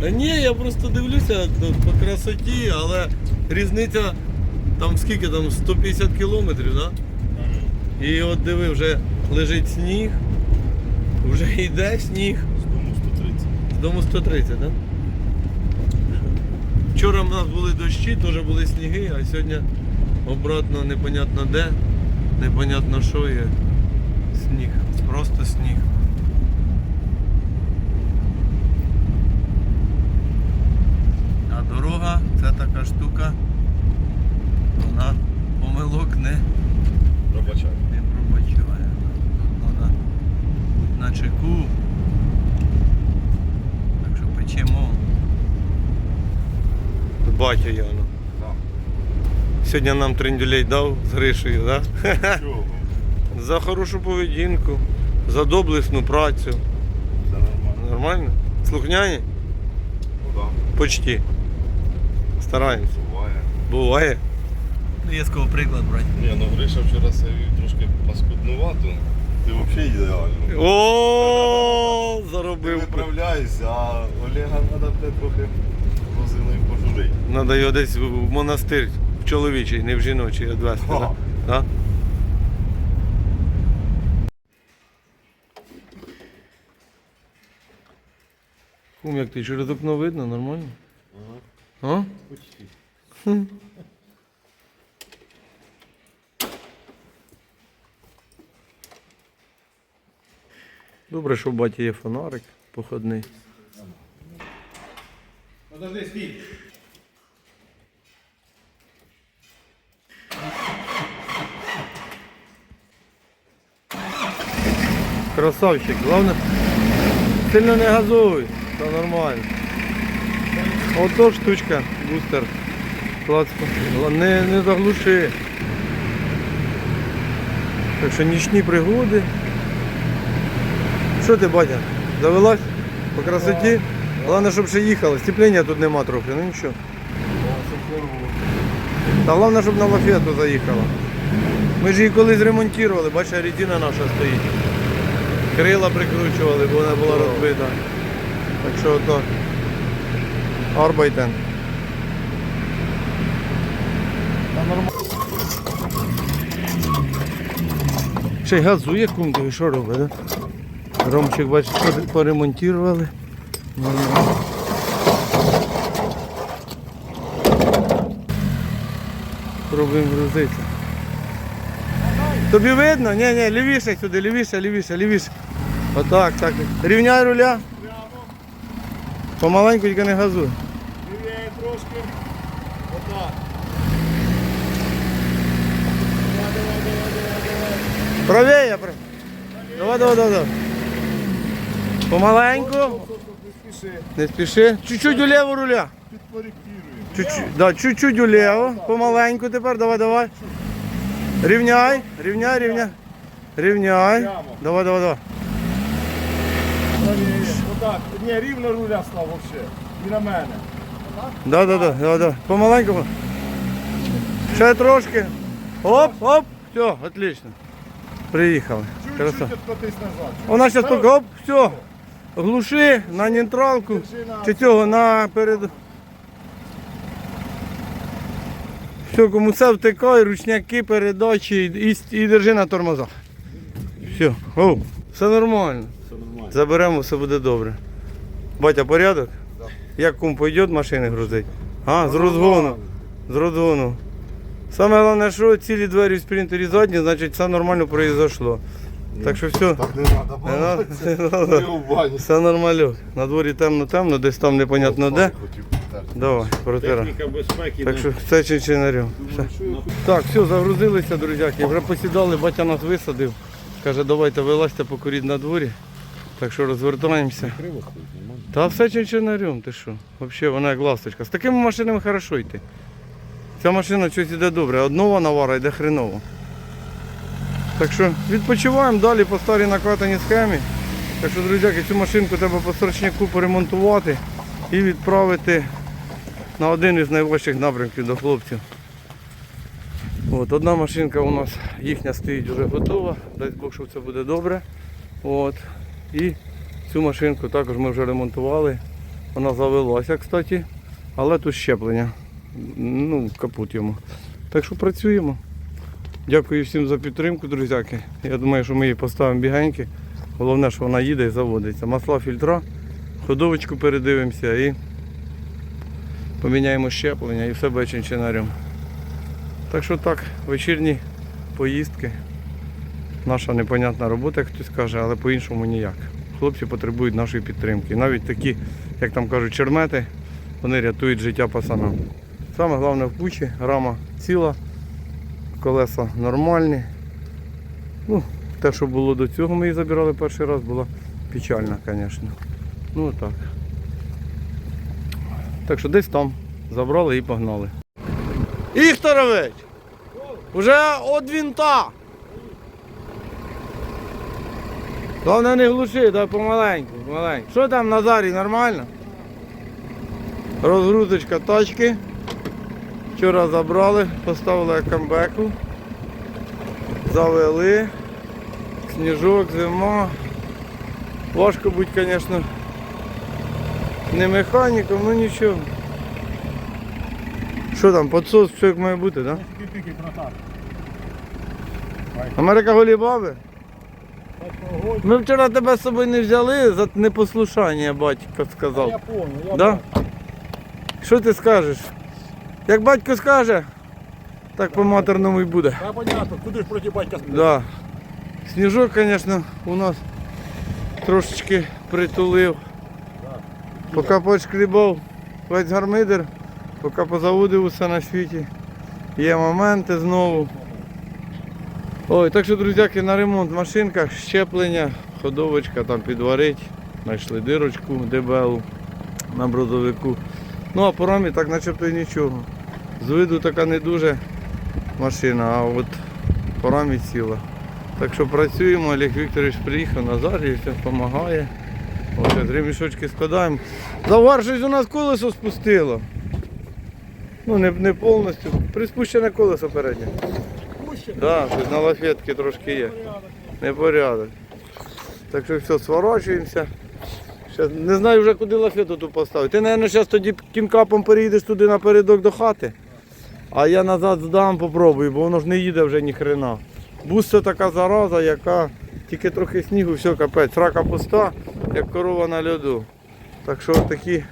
Та ні, я просто дивлюся ну, по красоті, але різниця там скільки там 150 кілометрів, да? І от диви, вже лежить сніг, вже йде сніг. З дому 130. З дому 130, так? Да? Вчора в нас були дощі, теж були сніги, а сьогодні обратно непонятно де, непонятно що є. Сніг. Просто сніг. А дорога це така штука. Вона помилок не, Пробачаю. не пробачає. Тут треба бути на чеку. Так що печемо. Батя Яну. Сьогодні нам трендюлей дав з Гришею, да? Чого? За хорошу поведінку, за доблесну працю. Все нормально. Нормально? Слухняні? Ну да. Почти. Стараємося. Буває. Буває. Ну, є з кого приклад брати. Ні, ну Гриша вчора себе трошки паскуднувато. Ти взагалі ідеально. О, Ти заробив. виправляєшся, а Олега треба те трохи возиною пожурити. Надо його десь в монастир в чоловічий, не в жіночий відвести. Да? Кум, як ти через окно видно, нормально? А? Почти. Добре, що в баті є фонарик походний. Подожди, стій. Красавчик, главное, сильно не газуй, це нормально. Ото штучка, бустер. Клацко. Не, не заглуши. Так що нічні пригоди. Що ти, батя? Завелась? По красоті? Головне, щоб ще їхала. Степлення тут нема трохи, ну нічого. Та головне, щоб на лафету заїхала. Ми ж її колись ремонтували, бачиш, резина наша стоїть. Крила прикручували, бо вона була розбита. Так що ото. Арбайтен. Ще й газує кумки, що робить, да? Ромчик, бачиш, поре- поремонтували. Пробуємо грузити. Тобі видно? Ні, ні, лівіше сюди, лівіше, лівіше, лівіше. Отак, так. Рівняй руля. Помаленьку тільки не газуй. Трошки. Отак. Правее, прав- Давай, давай, давай. давай. Помаленьку. Не спіши. Не спіши. Чуть-чуть уліво руля. Підкоректируємо. Чуть-чуть, да, чуть-чуть уліво. Помаленьку тепер, давай, давай. Рівняй, рівняй, рівняй. Рівняй. Давай, давай, давай. Отак. Ні, рівно руля став взагалі. І на мене. Да, да, да, да, да. Помаленьку. Ще трошки. Оп, оп. Все, отлично. Приїхали. Краса. Вона зараз тільки оп, все. Глуши на нейтралку. Чи цього на перед. Все, кому це втикай, ручняки, передачі і, і, і держи на тормозах. Все, о, все нормально. Все нормально. Заберемо, все буде добре. Батя, порядок? Як кум пойде машини грузить? А, з розгону. З розгону. Саме головне, що цілі двері в спринтері задні, значить все нормально произошло. Так що все. Так не треба. Не надо. Все нормально. На дворі темно-темно, десь там непонятно де. Давай, протира. Техніка безпеки. Так що все чинчинарем. Так, все, загрузилися, друзяки. Вже посідали, батя нас висадив. Каже, давайте вилазьте, покуріть на дворі. Так що розвертаємося. Та все чинчинарем, ти що? Взагалі, вона як ласточка. З такими машинами хорошо йти. Ця машина щось іде добре, однова навара йде хреново. Так що відпочиваємо далі по старій накатаній схемі. Так що, друзяки, цю машинку треба по срочняку поремонтувати і відправити на один із найважчих напрямків до хлопців. От, одна машинка у нас їхня стоїть вже готова, дай Бог, що все буде добре. От. І цю машинку також ми вже ремонтували. Вона завелася, кстати. Але тут щеплення. Ну, капут йому. Так що працюємо. Дякую всім за підтримку, друзяки. Я думаю, що ми її поставимо бігеньки. Головне, що вона їде і заводиться. Масла фільтра, ходовочку передивимося і поміняємо щеплення і все буде чинчинарем. Так що так, вечірні поїздки. Наша непонятна робота, як хтось каже, але по-іншому ніяк. Хлопці потребують нашої підтримки. Навіть такі, як там кажуть, чермети, вони рятують життя пацанам. Саме головне в кучі, рама ціла, колеса нормальні. Ну, те, що було до цього, ми її забирали перший раз, було печально, звісно. Ну так. Так що десь там забрали і погнали. Ігторович! Уже од вінта! Головне не глуши, дай помаленьку, помаленьку. Що там Назарій, нормально? Розгрузочка тачки. Вчора забрали, поставили камбеку. Завели. Сніжок, зима. Важко бути, звісно, не механіком, ну нічого. Що там, підсос, все як має бути, так? Да? Америка голі баби? Ми вчора тебе з собою не взяли за непослушання, батько сказав. Я понял, я Да? Що ти скажеш? Як батько скаже, так по матерному і буде. Та понятно, куди ж проти батька сказати? Да. Сніжок, звісно, у нас трошечки притулив. Поки почкрібав весь гармидер, поки позаводив усе на світі. Є моменти знову. Ой, так що, друзяки, на ремонт машинка, щеплення, ходовочка там підварить. Знайшли дирочку дебелу на брозовику. Ну а по рамі так начебто і нічого. З виду така не дуже машина, а от по рамі ціла. Так що працюємо, Олег Вікторович приїхав, Назар і все допомагає. Ось три мішочки складаємо. Завар щось у нас колесо спустило. Ну не, не повністю. Приспущене колесо переднє. Да, щось на лафетці трошки є. Непорядок. Так що все, сворачуємося. Щас, не знаю вже куди лафету тут поставити. Ти, мабуть, зараз тоді кінкапом переїдеш туди напередок до хати. А я назад здам, попробую, бо воно ж не їде вже ні хрена. Бус це така зараза, яка тільки трохи снігу, все капець. Рака пуста, як корова на льоду. Так що такі,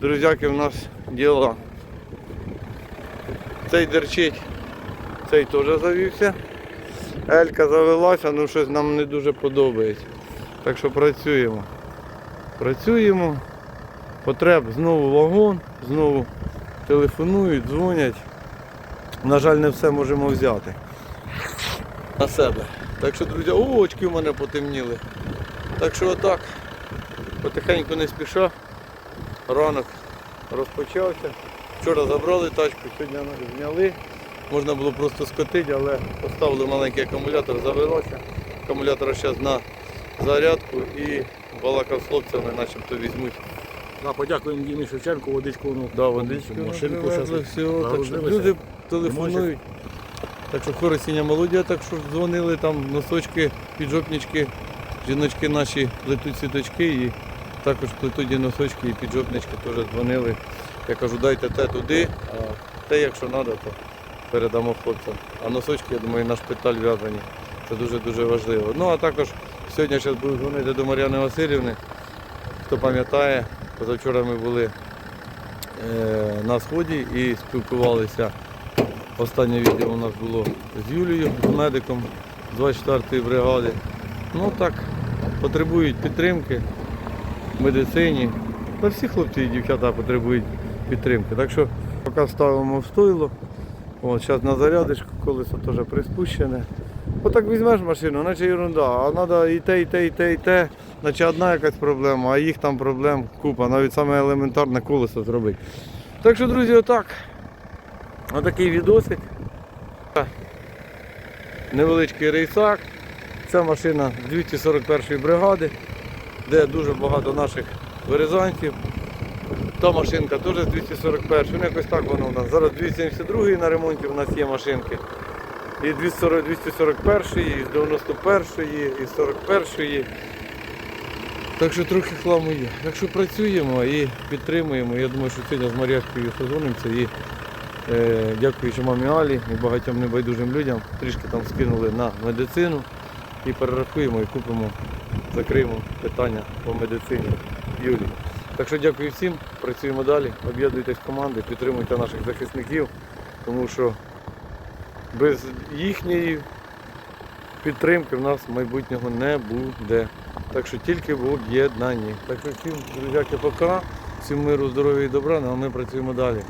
друзяки, в нас діла. Цей дерчить, цей теж завівся. Елька завелася, ну щось нам не дуже подобається. Так що працюємо. Працюємо. Потреб знову вагон, знову телефонують, дзвонять. На жаль, не все можемо взяти на себе. Так що, друзі, о, очки в мене потемніли. Так що отак, потихеньку не спіша. Ранок розпочався. Вчора забрали тачку, сьогодні зняли. Можна було просто скотити, але поставили маленький акумулятор, завелося. Акумулятор зараз на зарядку і балакав з хлопцями, начебто візьмуть. Да, подякуємо Дімі Шевченку, водичку, ну, Да, водичку машинку загрузилися. люди телефонують. Так що хоросіння молодя, так що дзвонили там носочки, піджопнички, жіночки наші плетуть сіточки і також плетуть і носочки і піджопнички теж дзвонили. Я кажу, дайте те туди, а те, якщо треба, то передамо хлопцям. А носочки, я думаю, на шпиталь в'язані. Це дуже-дуже важливо. Ну а також сьогодні зараз буду дзвонити до Мар'яни Васильівни. Хто пам'ятає, позавчора ми були е, на сході і спілкувалися. Останнє відео у нас було з Юлією, з медиком з 24-ї бригади. Ну так, потребують підтримки в медицині. Та всі хлопці і дівчата потребують підтримки. Так що поки ставимо в стойло. От, зараз на зарядочку, колесо теж приспущене. Отак візьмеш машину, наче ерунда, а треба і те, і те, і те, і те. Наче одна якась проблема, а їх там проблем купа, навіть саме елементарне колесо зробити. Так що, друзі, отак. Отакий відосик. Невеличкий рейсак. Це машина з 241 бригади, де дуже багато наших вирізанців. Та машинка теж з 241, ну якось так воно у нас. Зараз 272 на ремонті у нас є машинки. І 241, і з 91, і з 41. Так що трохи хламу є. Так що працюємо і підтримуємо. Я думаю, що сьогодні з Мар'яшкою созвонимося і е, дякуючи мамі Алі і багатьом небайдужим людям, трішки там скинули на медицину і перерахуємо і купимо, закриємо питання по медицині Юлії. Так що дякую всім, працюємо далі, об'єднуйтесь в команди, підтримуйте наших захисників, тому що без їхньої підтримки в нас майбутнього не буде. Так що тільки в об'єднанні. Так що всім, друзяки, пока, всім миру, здоров'я і добра, ну а ми працюємо далі.